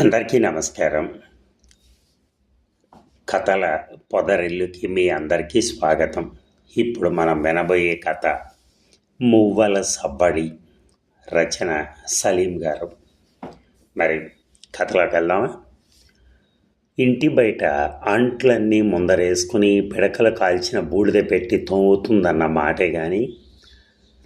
అందరికీ నమస్కారం. కథల పొదరిల్లుకి మీ అందరికీ స్వాగతం. ఇప్పుడు మనం వినబోయే కథ మువ్వల సబ్బడి రచన సలీం గారు. మరి కథలోకి వెళ్దామా? ఇంటి బయట అంట్లన్నీ ముందరేసుకుని పిడకలు కాల్చిన బూడిద పెట్టి తోముతుందన్న మాటే కానీ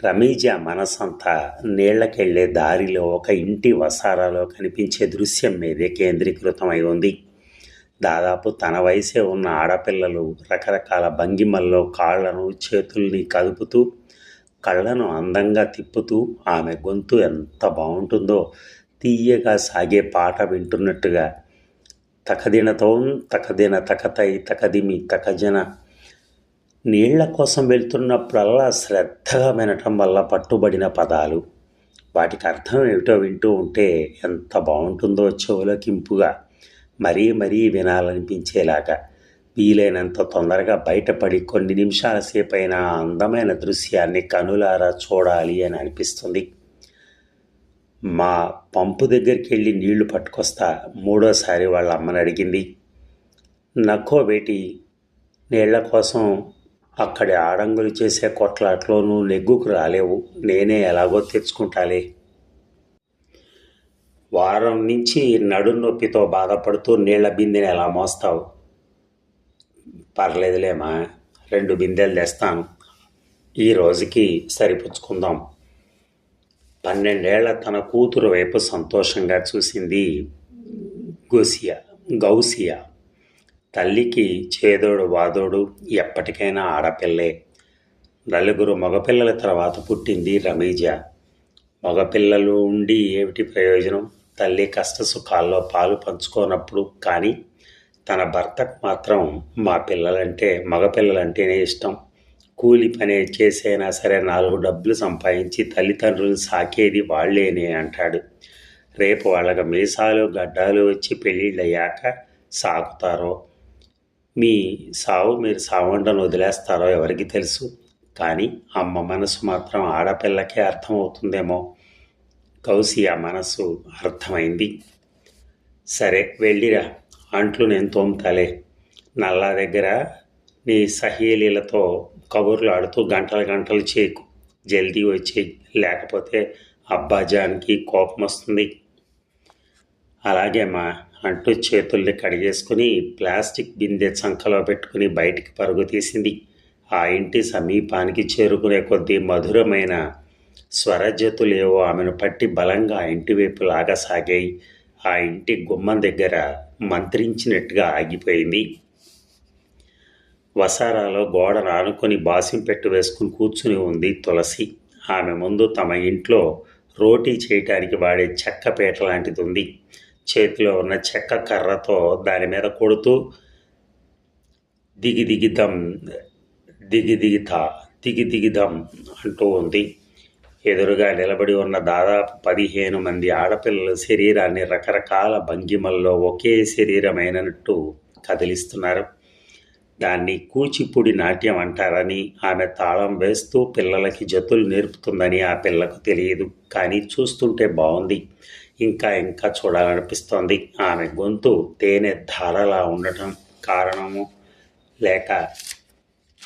రమీజ మనసంతా నీళ్ళకెళ్ళే దారిలో ఒక ఇంటి వసారాలో కనిపించే దృశ్యం మీదే కేంద్రీకృతమై ఉంది. దాదాపు తన వయసే ఉన్న ఆడపిల్లలు రకరకాల భంగిమల్లో కాళ్ళను చేతుల్ని కదుపుతూ కళ్ళను అందంగా తిప్పుతూ ఆమె గొంతు ఎంత బాగుంటుందో తీయగా సాగే పాట వింటున్నట్టుగా తకదినతో తకదిన తకతై తకదిమి తకజన నీళ్ళ కోసం వెళ్తున్నప్పుడల్లా శ్రద్ధగా వినటం వల్ల పట్టుబడిన పదాలు. వాటికి అర్థం ఏమిటో వింటూ ఉంటే ఎంత బాగుంటుందో చెవులకింపుగా మరీ మరీ వినాలనిపించేలాగా. వీలైనంత తొందరగా బయటపడి కొన్ని నిమిషాల సేపైన అందమైన దృశ్యాన్ని కనులారా చూడాలి అని అనిపిస్తుంది. మా పంపు దగ్గరికి వెళ్ళి నీళ్ళు పట్టుకొస్తా మూడోసారి వాళ్ళ అమ్మని అడిగింది. నక్కో బేటి నీళ్ళ కోసం అక్కడి ఆడంగులు చేసే కొట్లాట్లోనూ నెగ్గుకు రాలేవు. నేనే ఎలాగో తెచ్చుకుంటాలే. వారం నుంచి నడుం నొప్పితో బాధపడుతూ నీళ్ళ బిందెని ఎలా మోస్తావు? పర్లేదులేమా రెండు బిందెలు తెస్తాను. ఈ రోజుకి సరిపుచ్చుకుందాం. పన్నెండేళ్ళ తన కూతురు వైపు సంతోషంగా చూసింది గోసియా గౌసియా. తల్లికి చేదోడు వాదోడు ఎప్పటికైనా ఆడపిల్లే. నలుగురు మగపిల్లల తర్వాత పుట్టింది రమేజ. మగపిల్లలు ఉండి ఏమిటి ప్రయోజనం? తల్లి కష్ట సుఖాల్లో పాలు పంచుకోనప్పుడు కానీ తన భర్తకు మాత్రం మా పిల్లలంటే మగపిల్లలంటేనే ఇష్టం. కూలి పని చేసైనా సరే నాలుగు డబ్బులు సంపాదించి తల్లిదండ్రులు సాకేది వాళ్ళేనే అంటాడు. రేపు వాళ్ళకి మీసాలు గడ్డాలు వచ్చి పెళ్ళిళ్ళయ్యాక సాకుతారో మీ సావు మీరు సావండను వదిలేస్తారో ఎవరికి తెలుసు? కానీ అమ్మ మనసు మాత్రం ఆడపిల్లకే అర్థమవుతుందేమో. కౌసి ఆ మనసు అర్థమైంది. సరే వెళ్ళిరా. అంట్లు నేను తోముతాలే. నల్లా దగ్గర నీ సహేలీలతో కబుర్లు ఆడుతూ గంటలు గంటలు చేయకు. జల్దీ వచ్చేయి. లేకపోతే అబ్బాజానికి కోపం వస్తుంది అలాగే మా అంటూ చేతుల్ని కడిగేసుకుని ప్లాస్టిక్ బిందె చంకలో పెట్టుకుని బయటికి పరుగు తీసింది. ఆ ఇంటి సమీపానికి చేరుకునే కొద్దీ మధురమైన స్వరజతులేవో ఆమెను పట్టి బలంగా ఆ ఇంటి వైపు లాగసాగాయి. ఆ ఇంటి గుమ్మం దగ్గర మంత్రించినట్టుగా ఆగిపోయింది. వసారాలో గోడను ఆనుకొని బాసిం పెట్టు వేసుకుని కూర్చుని ఉంది తులసి. ఆమె ముందు తమ ఇంట్లో రోటీ చేయటానికి వాడే చెక్క పీట లాంటిది ఉంది చేతిలో ఉన్న చెక్క కర్రతో దాని మీద కొడుతూ దిగి దిగిదం దిగి దిగితా దిగి దిగిదం అంటూ ఉంది. ఎదురుగా నిలబడి ఉన్న దాదాపు పదిహేను మంది ఆడపిల్లల శరీరాన్ని రకరకాల భంగిమల్లో ఒకే శరీరమైనట్టు కదిలిస్తున్నారు. దాన్ని కూచిపూడి నాట్యం అంటారని ఆమె తాళం వేస్తూ పిల్లలకి జతులు నేర్పుతుందని ఆ పిల్లకు తెలియదు. కానీ చూస్తుంటే బాగుంది. ఇంకా ఇంకా చూడాలనిపిస్తోంది. ఆమె గొంతు తేనె ధారలా ఉండటం కారణము లేక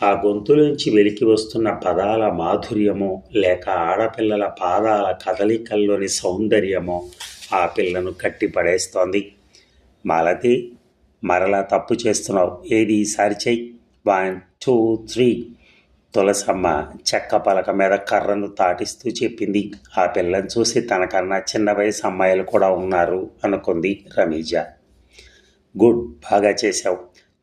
ఆ గొంతులోంచి వెలికి వస్తున్న పదాల మాధుర్యమో లేక ఆడపిల్లల పాదాల కదలికల్లోని సౌందర్యమో ఆ పిల్లను కట్టిపడేస్తోంది. మాలతి మరలా తప్పు చేస్తున్నావు. ఏది? ఈసారి చెయ్యి. One two three. తులసమ్మ చెక్క పలక మీద కర్రను తాటిస్తూ చెప్పింది. ఆ పిల్లని చూసి తనకన్నా చిన్న వయసు అమ్మాయిలు కూడా ఉన్నారు అనుకుంది రమీజా. గుడ్ బాగా చేశావు.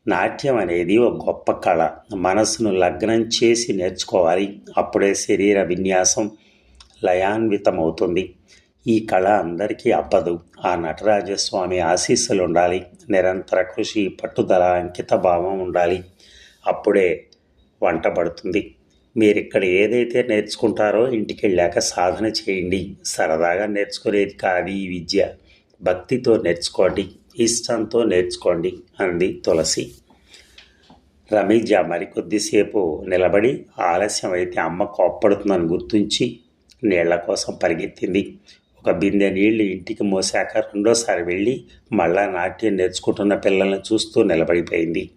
నాట్యం అనేది ఒక గొప్ప కళ. మనసును లగ్నం చేసి నేర్చుకోవాలి. అప్పుడే శరీర విన్యాసం లయాన్వితమవుతుంది. ఈ కళ అందరికీ అప్పదు ఆ నటరాజస్వామి ఆశీస్సులు ఉండాలి నిరంతర కృషి పట్టుదల అంకిత భావం ఉండాలి. అప్పుడే వంట పడుతుంది. మీరు ఇక్కడ ఏదైతే నేర్చుకుంటారో ఇంటికి వెళ్ళాక సాధన చేయండి. సరదాగా నేర్చుకునేది కాదు ఈ విద్య. భక్తితో నేర్చుకోండి. ఇష్టంతో నేర్చుకోండి అంది తులసి. రమీజ మరికొద్దిసేపు నిలబడి ఆలస్యం అయితే అమ్మ కోప్పడుతుందని గుర్తుంచి నీళ్ళ కోసం పరిగెత్తింది. ఒక బిందె నీళ్ళు ఇంటికి మోసాక రెండోసారి వెళ్ళి మళ్ళా నాట్యం నేర్చుకుంటున్న పిల్లల్ని చూస్తూ నిలబడిపోయింది.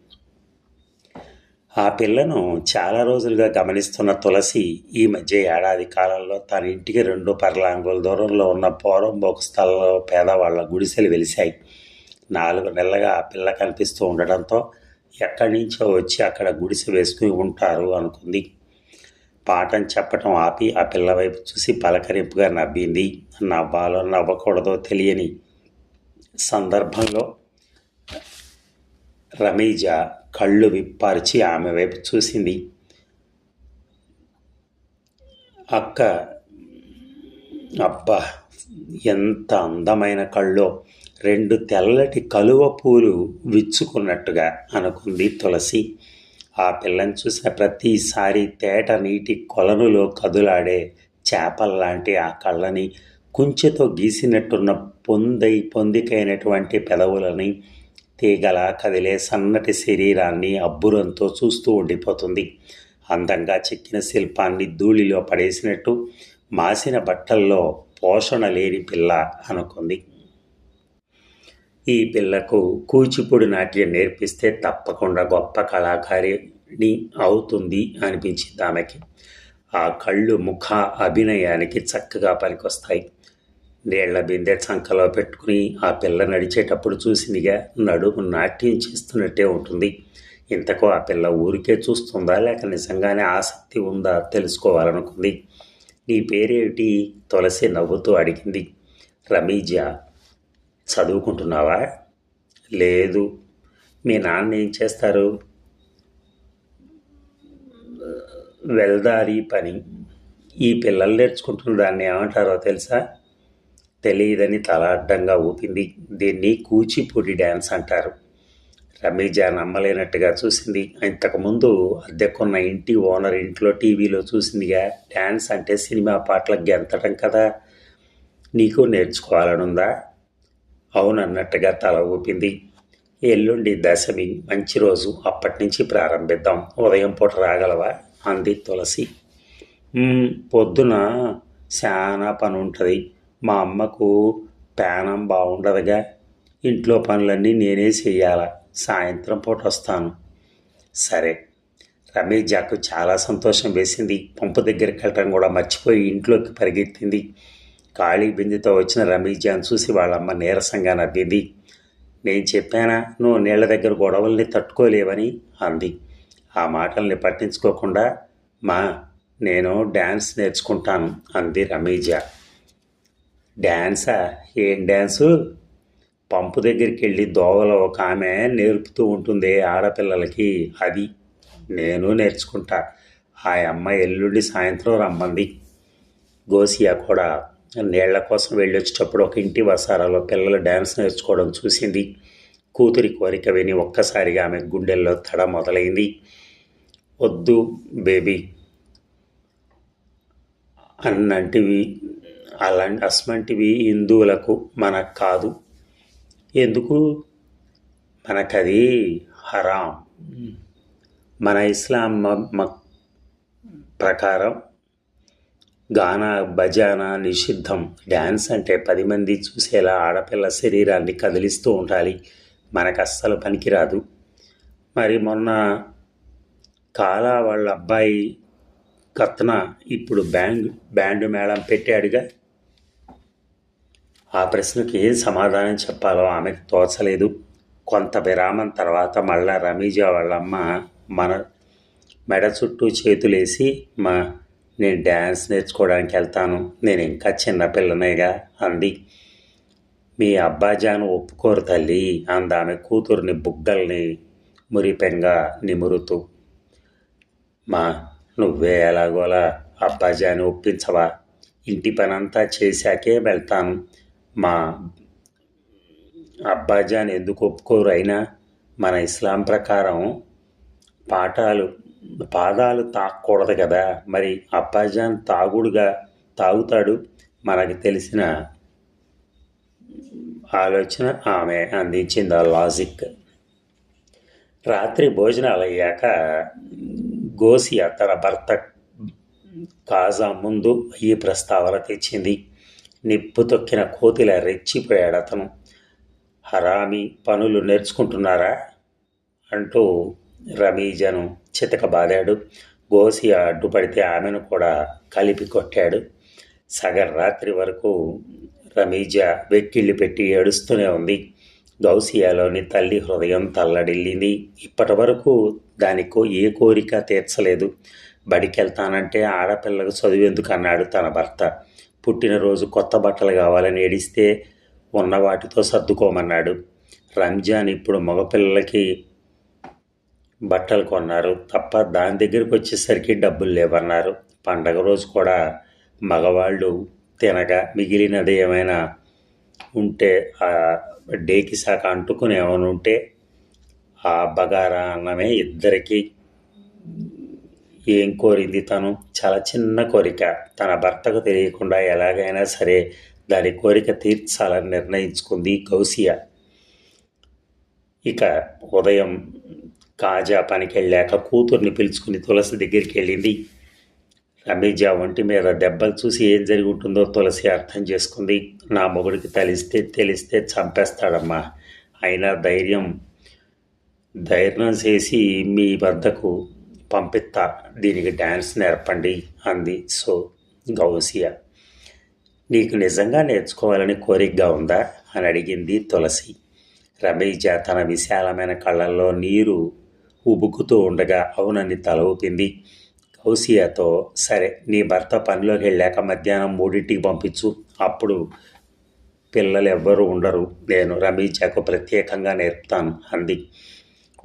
ఆ పిల్లను చాలా రోజులుగా గమనిస్తున్న తులసి ఈ మధ్య ఏడాది కాలంలో తన ఇంటికి రెండు పర్లాంగుల దూరంలో ఉన్న పోరంబోకు స్థలంలో పేదవాళ్ళ గుడిసెలు వెలిశాయి. నాలుగు నెలలుగా ఆ పిల్ల కనిపిస్తూ ఉండడంతో ఎక్కడి నుంచో వచ్చి అక్కడ గుడిసె వేసుకుని ఉంటారు అనుకుంది. పాఠం చెప్పటం ఆపి ఆ పిల్ల వైపు చూసి పలకరింపుగా నవ్వింది. నవ్వాలో నవ్వకూడదో తెలియని సందర్భంలో రమీజ కళ్ళు విప్పార్చి ఆమె వైపు చూసింది. అక్క అబ్బా ఎంత అందమైన కళ్ళో రెండు తెల్లటి కలువ పూలు విచ్చుకున్నట్టుగా అనుకుంది తులసి. ఆ పిల్లని చూసిన ప్రతిసారి తేట నీటి కొలనులో కదులాడే చేపల్లాంటి ఆ కళ్ళని కుంచెతో గీసినట్టున్న పొందై పొందికైనటువంటి పెదవులని తీగల కదిలే సన్నటి శరీరాన్ని అబ్బురంతో చూస్తూ ఉండిపోతుంది. అందంగా చెక్కిన శిల్పాన్ని ధూళిలో పడేసినట్టు మాసిన బట్టల్లో పోషణ లేని పిల్ల అనుకుంది. ఈ పిల్లకు కూచిపూడి నాట్యం నేర్పిస్తే తప్పకుండా గొప్ప కళాకారిణి అవుతుంది అనిపించింది ఆమెకి. ఆ కళ్ళు ముఖ అభినయానికి చక్కగా పనికొస్తాయి. నీళ్ళ బిందె చంకలో పెట్టుకుని ఆ పిల్ల నడిచేటప్పుడు చూసిందిగా నడుము నాట్యం చేస్తున్నట్టే ఉంటుంది. ఇంతకు ఆ పిల్ల ఊరికే చూస్తుందా లేక నిజంగానే ఆసక్తి ఉందా తెలుసుకోవాలనుకుంది. నీ పేరేమిటి? తులసి నవ్వుతూ అడిగింది. రమీజా చదువుకుంటున్నావా? లేదు. మీ నాన్న ఏం చేస్తారు? వెల్దారి పని. ఈ పిల్లలు నేర్చుకుంటున్న దాన్ని ఏమంటారో తెలుసా? తెలియదని తల అడ్డంగా ఊపింది. దీన్ని కూచిపూడి డ్యాన్స్ అంటారు. రమీజ నమ్మలేనట్టుగా చూసింది. ఇంతకుముందు అద్దెకున్న ఇంటి ఓనర్ ఇంట్లో టీవీలో చూసిందిగా డ్యాన్స్ అంటే సినిమా పాటలకు గెంతడం కదా నీకు నేర్చుకోవాలనుందా? అవునన్నట్టుగా తల ఊపింది. ఎల్లుండి దశమి మంచి రోజు అప్పటి నుంచి ప్రారంభిద్దాం. ఉదయం పూట రాగలవా? అంది తులసి. పొద్దున చాలా పని ఉంటుంది మా అమ్మకు పేనం బాగుండదుగా. ఇంట్లో పనులన్నీ నేనే చెయ్యాల? సాయంత్రం పూట వస్తాను. సరే. రమేష్ జాకు చాలా సంతోషం వేసింది. పంపు దగ్గరికి వెళ్ళటం కూడా మర్చిపోయి ఇంట్లోకి పరిగెత్తింది. ఖాళీ బిందెతో వచ్చిన రమేష్ జాన్ చూసి వాళ్ళమ్మ నీరసంగా నవ్వింది. నేను చెప్పానా? నువ్వు నీళ్ళ దగ్గర గొడవల్ని తట్టుకోలేవని అంది. ఆ మాటల్ని పట్టించుకోకుండా మా నేను డ్యాన్స్ నేర్చుకుంటాను అంది రమీజా డ్యాన్సా ఏం డ్యాన్సు పంపు దగ్గరికి వెళ్ళి దోవలో ఒక ఆమె నేర్పుతూ ఉంటుంది ఆడపిల్లలకి. అది నేను నేర్చుకుంటా. ఆ అమ్మాయి ఎల్లుండి సాయంత్రం రమ్మంది. గోసియా కూడా నీళ్ళ కోసం వెళ్ళొచ్చేటప్పుడు ఒక ఇంటి వసారాలో పిల్లలు డ్యాన్స్ నేర్చుకోవడం చూసింది. కూతురి కోరిక విని ఒక్కసారిగా ఆమె గుండెల్లో తడ మొదలైంది. వద్దు బేబీ. అన్నంటివి అలాంటి అస్మంటివి హిందువులకు మనకు కాదు. ఎందుకు? మనకది హరాం. మన ఇస్లాం ప్రకారం గానా భజానా నిషిద్ధం. డ్యాన్స్ అంటే పది మంది చూసేలా ఆడపిల్ల శరీరాన్ని కదిలిస్తూ ఉండాలి. మనకు అస్సలు పనికిరాదు. మరి మొన్న కాలా వాళ్ళ అబ్బాయి కత్న ఇప్పుడు బ్యాండ్ బ్యాండ్ మేళం పెట్టాడుగా. ఆ ప్రశ్నకి ఏం సమాధానం చెప్పాలో ఆమెకు తోచలేదు. కొంత విరామం తర్వాత మళ్ళా రమీజ వాళ్ళమ్మ మన మెడ చుట్టూ చేతులేసి మా నేను డ్యాన్స్ నేర్చుకోవడానికి వెళ్తాను. నేను ఇంకా చిన్నపిల్లనేగా అంది. మీ అబ్బాజాను ఒప్పుకోరు తల్లి అంది ఆమె కూతుర్ని బుగ్గల్ని మురిపెంగా నిమురుతూ. మా నువ్వే ఎలాగోలా అబ్బాజాని ఒప్పించవా. ఇంటి పనంతా చేశాకే వెళ్తాను. మా అబ్బాజాన్ ఎందుకు ఒప్పుకోరు అయినా మన ఇస్లాం ప్రకారం పాఠాలు పాదాలు తాకూడదు కదా. మరి అబ్బాజాన్ తాగుడుగా తాగుతాడు. మనకు తెలిసిన ఆలోచన ఆమె అందించింది ఆ లాజిక్. రాత్రి భోజనాలు అయ్యాక గోసియా తన భర్త కాజా ముందు ఈ ప్రస్తావన తెచ్చింది. నిప్పు తొక్కిన కోతిల రెచ్చిపోయాడు అతను. హరామి పనులు నేర్చుకుంటున్నారా? అంటూ రమీజను చితక బాదాడు గోసి అడ్డుపడితే ఆమెను కూడా కలిపి కొట్టాడు. సగం రాత్రి వరకు రమీజ వెక్కిళ్ళు పెట్టి ఏడుస్తూనే ఉంది. గౌసియాలోని తల్లి హృదయం తల్లడిల్లింది. ఇప్పటి వరకు దానికో ఏ కోరిక తీర్చలేదు. బడికెళ్తానంటే ఆడపిల్లకు చదివేందుకు అన్నాడు తన భర్త. పుట్టినరోజు కొత్త బట్టలు కావాలని ఏడిస్తే ఉన్న వాటితో సర్దుకోమన్నాడు. రంజాన్ ఇప్పుడు మగపిల్లలకి బట్టలు కొన్నారు తప్ప దాని దగ్గరికి వచ్చేసరికి డబ్బులు లేవన్నారు. పండగ రోజు కూడా మగవాళ్ళు తినగా మిగిలినది ఏమైనా ఉంటే ఆ డేకి శాఖ అంటుకుని ఏమైనా ఉంటే ఆ బగారా అన్నమే ఇద్దరికీ ఏం కోరింది తను? చాలా చిన్న కోరిక. తన భర్తకు తెలియకుండా ఎలాగైనా సరే దాని కోరిక తీర్చాలని నిర్ణయించుకుంది గౌసియా ఇక ఉదయం కాజా పనికి వెళ్ళాక కూతుర్ని పిలుచుకుని తులసి దగ్గరికి వెళ్ళింది. రమీజా ఒంటి మీద దెబ్బలు చూసి ఏం జరిగి ఉంటుందో తులసి అర్థం చేసుకుంది. నా మొగుడికి తలిస్తే తెలిస్తే చంపేస్తాడమ్మా. అయినా ధైర్యం ధైర్యం చేసి మీ వద్దకు పంపిస్తా. దీనికి డ్యాన్స్ నేర్పండి అంది సో గౌసియా. నీకు నిజంగా నేర్చుకోవాలని కోరికగా ఉందా? అని అడిగింది తులసి. రమేజ తన విశాలమైన కళ్ళల్లో నీరు ఉబుకుతూ ఉండగా అవునని తల ఊపింది. కౌసియాతో సరే నీ భర్త పనిలోకి వెళ్ళాక మధ్యాహ్నం మూడింటికి పంపించు. అప్పుడు పిల్లలు ఎవ్వరూ ఉండరు. నేను రమీజాకు ప్రత్యేకంగా నేర్పుతాను అంది.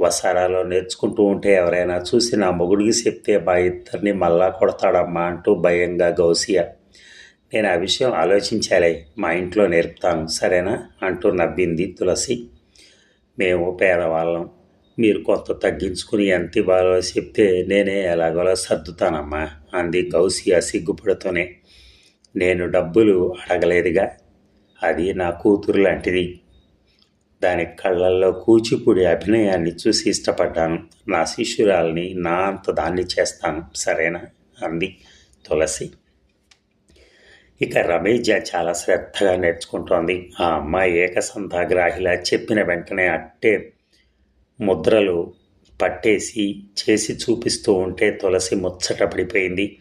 వసారాలో నేర్చుకుంటూ ఉంటే ఎవరైనా చూసి నా మొగుడికి చెప్తే బా ఇద్దరిని మళ్ళా కొడతాడమ్మా అంటూ భయంగా గౌసియా. నేను ఆ విషయం ఆలోచించాలే మా ఇంట్లో నేర్పుతాను సరేనా? అంటూ నవ్వింది తులసి. మేము పేదవాళ్ళం. మీరు కొంత తగ్గించుకుని ఎంత ఇవ్వాలో చెప్తే నేనే ఎలాగోలా సర్దుతానమ్మా అంది గౌసియా సిగ్గుపడుతూనే. నేను డబ్బులు అడగలేదుగా. అది నా కూతురు లాంటిది. దాని కళ్ళల్లో కూచిపూడి అభినయాన్ని చూసి ఇష్టపడ్డాను. నా శిష్యురాల్ని నా అంత దాన్ని చేస్తాను. సరేనా? అంది తులసి. ఇక రమేష్ చాలా శ్రద్ధగా నేర్చుకుంటోంది. ఆ అమ్మాయి ఏకసంధాగ్రాహిలా చెప్పిన వెంటనే అట్టే ముద్రలు పట్టేసి చేసి చూపిస్తూ ఉంటే తులసి ముచ్చట పడిపోయింది.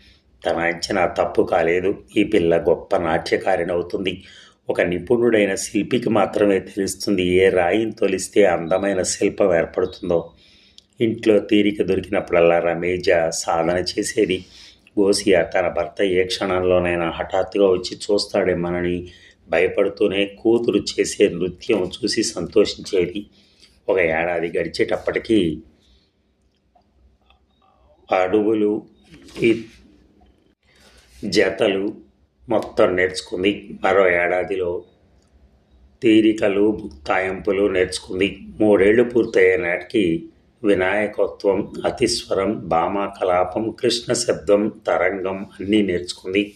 తన అంచనా తప్పు కాలేదు. ఈ పిల్ల గొప్ప నాట్యకారిణవుతుంది ఒక నిపుణుడైన శిల్పికి మాత్రమే తెలుస్తుంది ఏ రాయిని తొలిస్తే అందమైన శిల్పం ఏర్పడుతుందో. ఇంట్లో తీరిక దొరికినప్పుడల్లా రమేజ సాధన చేసేది. గోసియా తన భర్త ఏ క్షణంలోనైనా హఠాత్తుగా వచ్చి చూస్తాడేమనని భయపడుతూనే కూతురు చేసే నృత్యం చూసి సంతోషించేది. ఒక ఏడాది గడిచేటప్పటికీ అడవులు ఈ జతలు మొత్తం నేర్చుకుంది. మరో ఏడాదిలో తీరికలు బుక్తాయింపులు నేర్చుకుంది. మూడేళ్ళు పూర్తయ్యే నాటికి వినాయకత్వం అతిస్వరం భామా కలాపం కృష్ణ శబ్దం తరంగం అన్నీ నేర్చుకుంది.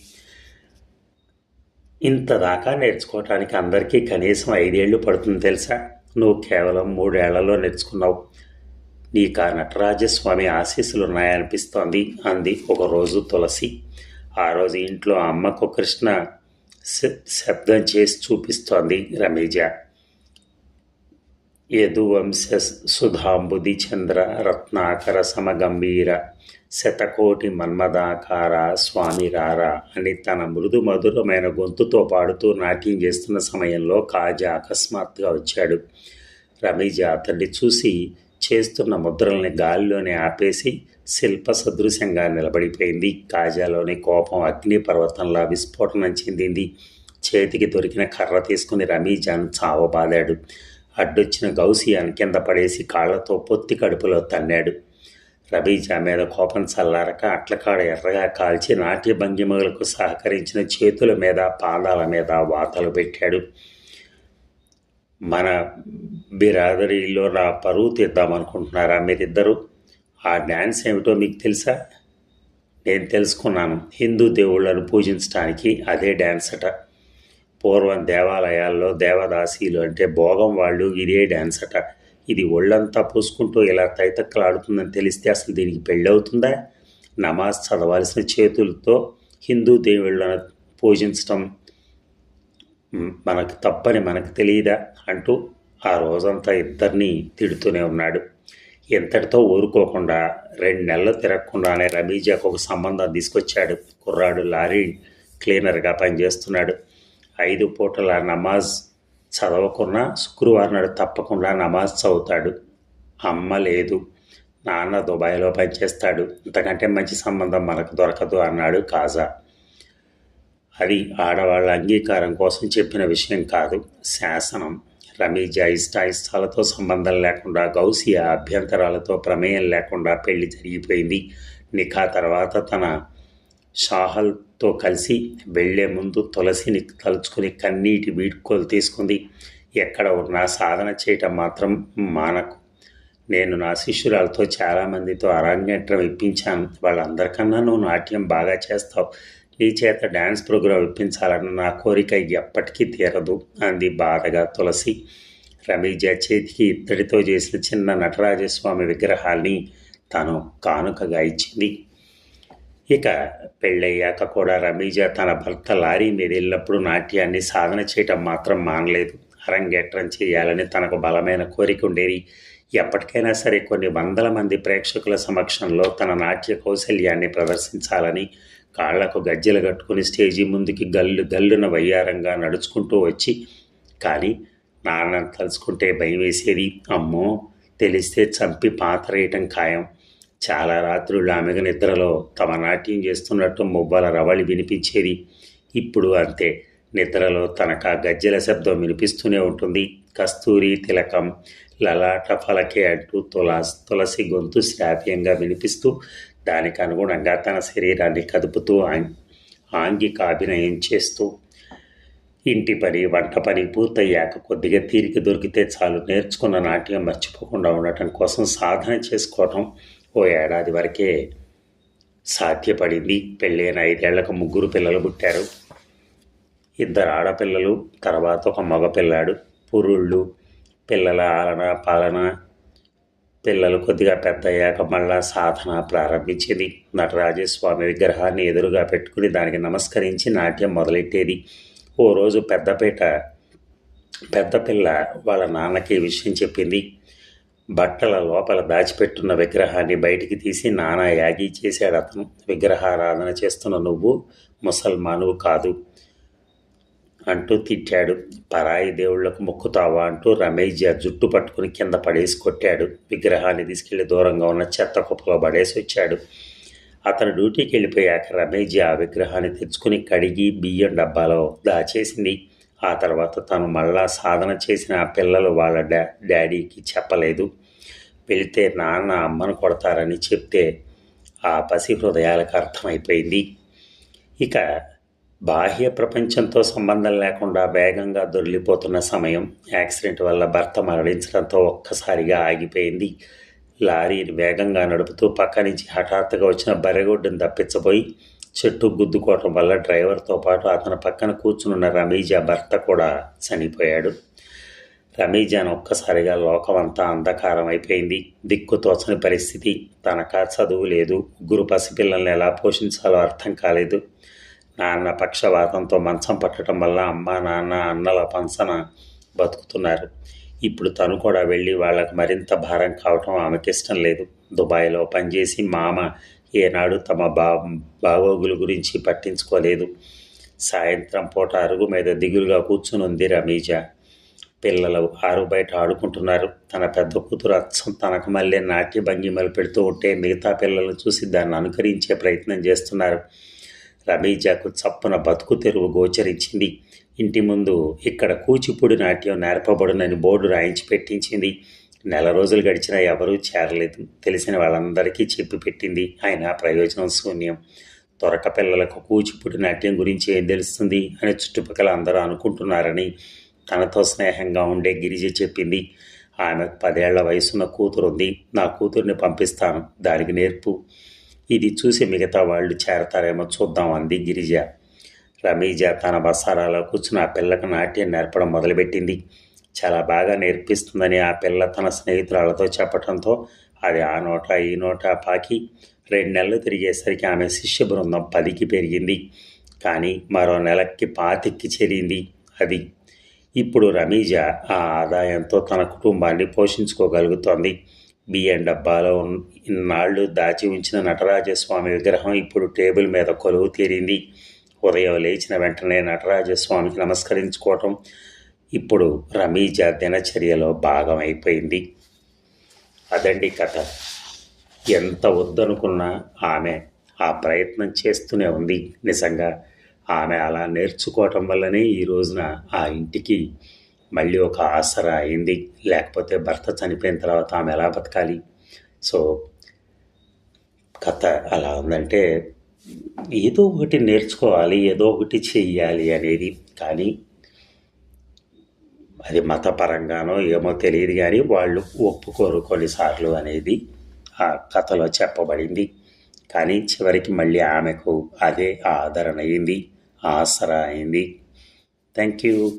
ఇంతదాకా నేర్చుకోవటానికి అందరికీ కనీసం ఐదేళ్ళు పడుతుంది తెలుసా? నువ్వు కేవలం మూడేళ్ళలో నేర్చుకున్నావు. నీకు ఆ నటరాజస్వామి ఆశీస్సులు ఉన్నాయనిపిస్తోంది అంది ఒకరోజు తులసి. ఆ రోజు ఇంట్లో అమ్మకు కృష్ణ శబ్దం చేసి చూపిస్తోంది రమేజ. యదువంశ సుధాంబుది చంద్ర రత్నాకర సమగంభీర శతకోటి మన్మదాకార స్వామి రారా అని తన మృదు మధురమైన గొంతుతో పాడుతూ నాట్యం చేస్తున్న సమయంలో కాజా అకస్మాత్తుగా వచ్చాడు. రమీజ అతన్ని చూసి చేస్తున్న ముద్రల్ని గాలిలోనే ఆపేసి శిల్ప సదృశ్యంగా నిలబడిపోయింది. కాజాలోని కోపం అగ్ని పర్వతంలా విస్ఫోటనం చెందింది చేతికి దొరికిన కర్ర తీసుకుని రమీజాన్ చావబాదాడు. అడ్డొచ్చిన గౌసియాన్ కింద పడేసి కాళ్ళతో పొత్తి కడుపులో తన్నాడు. రబీజా మీద కోపం చల్లారక అట్లకాడ ఎర్రగా కాల్చి నాట్య భంగిమలకు సహకరించిన చేతుల మీద పాదాల మీద వాతలు పెట్టాడు. మన బిరాదరిలో నా పరువు తీద్దామనుకుంటున్నారా మీరిద్దరూ? ఆ డ్యాన్స్ ఏమిటో మీకు తెలుసా? నేను తెలుసుకున్నాను. హిందూ దేవుళ్ళను పూజించడానికి అదే డ్యాన్స్ అట. పూర్వం దేవాలయాల్లో దేవదాసీలు అంటే భోగం వాళ్ళు ఇదే డ్యాన్స్ అట. ఇది ఒళ్ళంతా పూసుకుంటూ ఇలా తైతక్కలాడుతుందని తెలిస్తే అసలు దీనికి పెళ్ళవుతుందా? నమాజ్ చదవాల్సిన చేతులతో హిందూ దేవుళ్ళను పూజించటం మనకు తప్పని మనకు తెలియదా అంటూ ఆ రోజంతా ఇద్దరిని తిడుతూనే ఉన్నాడు. ఇంతటితో ఊరుకోకుండా రెండు నెలలు తిరగకుండానే రమీజాకు ఒక సంబంధం తీసుకొచ్చాడు. కుర్రాడు లారీ క్లీనర్గా పనిచేస్తున్నాడు. ఐదు పూటల నమాజ్ చదవకున్నా శుక్రవారం నాడు తప్పకుండా నమాజ్ చదువుతాడు. అమ్మ లేదు. నాన్న దుబాయ్లో పనిచేస్తాడు. ఇంతకంటే మంచి సంబంధం మనకు దొరకదు అన్నాడు కాజా. అది ఆడవాళ్ళ అంగీకారం కోసం చెప్పిన విషయం కాదు. శాసనం రమీజ ఇష్టాయిష్టాలతో సంబంధం లేకుండా గౌసియా అభ్యంతరాలతో ప్రమేయం లేకుండా పెళ్ళి జరిగిపోయింది. నిఖా తర్వాత తన షాహల్తో కలిసి వెళ్ళే ముందు తులసిని తలుచుకుని కన్నీటి వీడ్కోలు తీసుకుంది. ఎక్కడ ఉన్నా సాధన చేయటం మాత్రం మానకు. నేను నా శిష్యురాలతో చాలామందితో అరంగేట్రం ఇప్పించాను. వాళ్ళందరికన్నా నువ్వు నాట్యం బాగా చేస్తావు. నీ చేత డ్యాన్స్ ప్రోగ్రాం ఇప్పించాలన్న నా కోరిక ఎప్పటికీ తీరదు అంది బాధగా తులసి. రమీజ చేతికి ఇత్తడితో చేసిన చిన్న నటరాజస్వామి విగ్రహాల్ని తను కానుకగా ఇచ్చింది. ఇక పెళ్ళయ్యాక కూడా రమీజ తన భర్త లారీ మీద వెళ్ళినప్పుడు నాట్యాన్ని సాధన చేయటం మాత్రం మానలేదు. అరంగేట్రం చేయాలని తనకు బలమైన కోరిక ఉండేది. ఎప్పటికైనా సరే కొన్ని వందల మంది ప్రేక్షకుల సమక్షంలో తన నాట్య కౌశల్యాన్ని ప్రదర్శించాలని కాళ్ళకు గజ్జెలు కట్టుకుని స్టేజి ముందుకి గల్లు గల్లున వయ్యారంగా నడుచుకుంటూ వచ్చి కానీ నాన్న తలుచుకుంటే భయం వేసేది. అమ్మో! తెలిస్తే చంపి పాతరేయటం ఖాయం. చాలా రాత్రులు ఆమెకు నిద్రలో తమ నాట్యం చేస్తున్నట్టు మువ్వల రవళి వినిపించేది. ఇప్పుడు అంతే. నిద్రలో తనకు ఆ గజ్జెల శబ్దం వినిపిస్తూనే ఉంటుంది. కస్తూరి తిలకం లలాట ఫలకే అంటూ తులాస్ తులసి గొంతు శ్రావ్యంగా వినిపిస్తూ దానికి అనుగుణంగా తన శరీరాన్ని కదుపుతూ ఆంగిక అభినయం చేస్తూ ఇంటి పని వంట పని పూర్తయ్యాక కొద్దిగా తీరిక దొరికితే చాలు. నేర్చుకున్న నాట్యం మర్చిపోకుండా ఉండటం కోసం సాధన చేసుకోవటం ఓ ఏడాది వరకే సాధ్యపడింది. పెళ్ళైన ఐదేళ్ళకు ముగ్గురు పిల్లలు పుట్టారు. ఇద్దరు ఆడపిల్లలు తర్వాత ఒక మగపిల్లాడు. పురుళ్ళు పిల్లల ఆలన పాలన పిల్లలు కొద్దిగా పెద్ద అయ్యాక మళ్ళా సాధన ప్రారంభించింది. నటరాజస్వామి విగ్రహాన్ని ఎదురుగా పెట్టుకుని దానికి నమస్కరించి నాట్యం మొదలెట్టేది. ఓ రోజు పెద్దపేట పెద్ద పిల్ల వాళ్ళ నాన్నకి విషయం చెప్పింది. బట్టల లోపల దాచిపెట్టున్న విగ్రహాన్ని బయటికి తీసి నానా యాగి చేశాడు అతను. విగ్రహారాధన చేస్తున్న నువ్వు ముసల్మానువు కాదు. అంటూ తిట్టాడు. పరాయి దేవుళ్ళకు మొక్కుతావా అంటూ రమేష్ జుట్టు పట్టుకుని కింద పడేసి కొట్టాడు. విగ్రహాన్ని తీసుకెళ్ళి దూరంగా ఉన్న చెత్త కుప్పలో పడేసి వచ్చాడు. అతను డ్యూటీకి వెళ్ళిపోయాక రమేష్ ఆ విగ్రహాన్ని తెచ్చుకుని కడిగి బియ్యం డబ్బాలో దాచేసింది. ఆ తర్వాత తను మళ్ళా సాధన చేసిన ఆ పిల్లలు వాళ్ళ డా డాడీకి చెప్పలేదు. వెళితే నాన్న అమ్మను కొడతారని చెప్తే ఆ పసి హృదయాలకు అర్థమైపోయింది. ఇక బాహ్య ప్రపంచంతో సంబంధం లేకుండా వేగంగా దొరికిపోతున్న సమయం యాక్సిడెంట్ వల్ల భర్త మరణించడంతో ఒక్కసారిగా ఆగిపోయింది. లారీని వేగంగా నడుపుతూ పక్క నుంచి హఠాత్తుగా వచ్చిన బర్రెగొడ్డును తప్పించబోయి చెట్టు గుద్దుకోవటం వల్ల డ్రైవర్తో పాటు అతని పక్కన కూర్చునున్న రమీజా భర్త కూడా చనిపోయాడు. రమీజాన్ ఒక్కసారిగా లోకమంతా అంధకారం అయిపోయింది దిక్కు తోచని పరిస్థితి. తనకా చదువు లేదు. గురు పసిపిల్లల్ని ఎలా పోషించాలో అర్థం కాలేదు. నాన్న పక్షవాతంతో మంచం పట్టడం వల్ల అమ్మ నాన్న అన్నల పంచన బతుకుతున్నారు. ఇప్పుడు తను కూడా వెళ్ళి వాళ్ళకు మరింత భారం కావటం ఆమెకి ఇష్టం లేదు. దుబాయ్లో పనిచేసి మామ ఏనాడు తమ బా బాగోగుల గురించి పట్టించుకోలేదు. సాయంత్రం పూట అరుగు మీద దిగులుగా కూర్చుని ఉంది రమీజా. పిల్లలు ఆరు బయట ఆడుకుంటున్నారు. తన పెద్ద కూతురు అచ్చం తనకు మళ్ళీ నాట్య భంగిమలు పెడుతూ ఉంటే మిగతా పిల్లలను చూసి దాన్ని అనుకరించే ప్రయత్నం చేస్తున్నారు. రమీజాకు చప్పున బతుకు తెరువు గోచరించింది. ఇంటి ముందు ఇక్కడ కూచిపూడి నాట్యం నేర్పబడునని బోర్డు రాయించి పెట్టించింది. నెల రోజులు గడిచినా ఎవరూ చేరలేదు. తెలిసిన వాళ్ళందరికీ చెప్పి పెట్టింది ఆయన ప్రయోజనం శూన్యం. తొరక పిల్లలకు కూచిపూడి నాట్యం గురించి ఏం తెలుస్తుంది అని చుట్టుపక్కల అందరూ అనుకుంటున్నారని తనతో స్నేహంగా ఉండే గిరిజ చెప్పింది. ఆమె పదేళ్ళ వయసున్న కూతురుంది. నా కూతుర్ని పంపిస్తాను. దానికి నేర్పు. ఇది చూసి మిగతా వాళ్ళు చేరతారేమో చూద్దాం అంది గిరిజ. రమీజ తన బసారాలో కూర్చుని ఆ పిల్లకు నాట్యం నేర్పడం మొదలుపెట్టింది. చాలా బాగా నేర్పిస్తుందని ఆ పిల్ల తన స్నేహితురాలతో చెప్పడంతో అది ఆ నోట ఈ నోట పాకి రెండు నెలలు తిరిగేసరికి ఆమె శిష్య బృందం పదికి పెరిగింది. కానీ మరో నెలకి పాతికి చేరింది అది. ఇప్పుడు రమీజ ఆ ఆదాయంతో తన కుటుంబాన్ని పోషించుకోగలుగుతోంది. బియ్యం డబ్బాలో ఇన్నాళ్ళు దాచి ఉంచిన నటరాజస్వామి విగ్రహం ఇప్పుడు టేబుల్ మీద కొలువు తీరింది. ఉదయం లేచిన వెంటనే నటరాజస్వామికి నమస్కరించుకోవటం ఇప్పుడు రమీజా దినచర్యలో భాగం అయిపోయింది అదండి కథ. ఎంత వద్దనుకున్నా ఆమె ఆ ప్రయత్నం చేస్తూనే ఉంది. నిజంగా ఆమె అలా నేర్చుకోవటం వల్లనే ఈ రోజున ఆ ఇంటికి మళ్ళీ ఒక ఆసరా అయింది. లేకపోతే భర్త చనిపోయిన తర్వాత ఆమె ఎలా బతకాలి? సో కథ అలా ఉందంటే ఏదో ఒకటి నేర్చుకోవాలి ఏదో ఒకటి చెయ్యాలి అనేది. కానీ అది మతపరంగానో ఏమో తెలియదు కానీ వాళ్ళు ఒప్పుకోరు కొన్నిసార్లు అనేది ఆ కథలో చెప్పబడింది. కానీ చివరికి మళ్ళీ ఆమెకు అదే ఆదరణ అయింది ఆసరా అయింది. Thank you.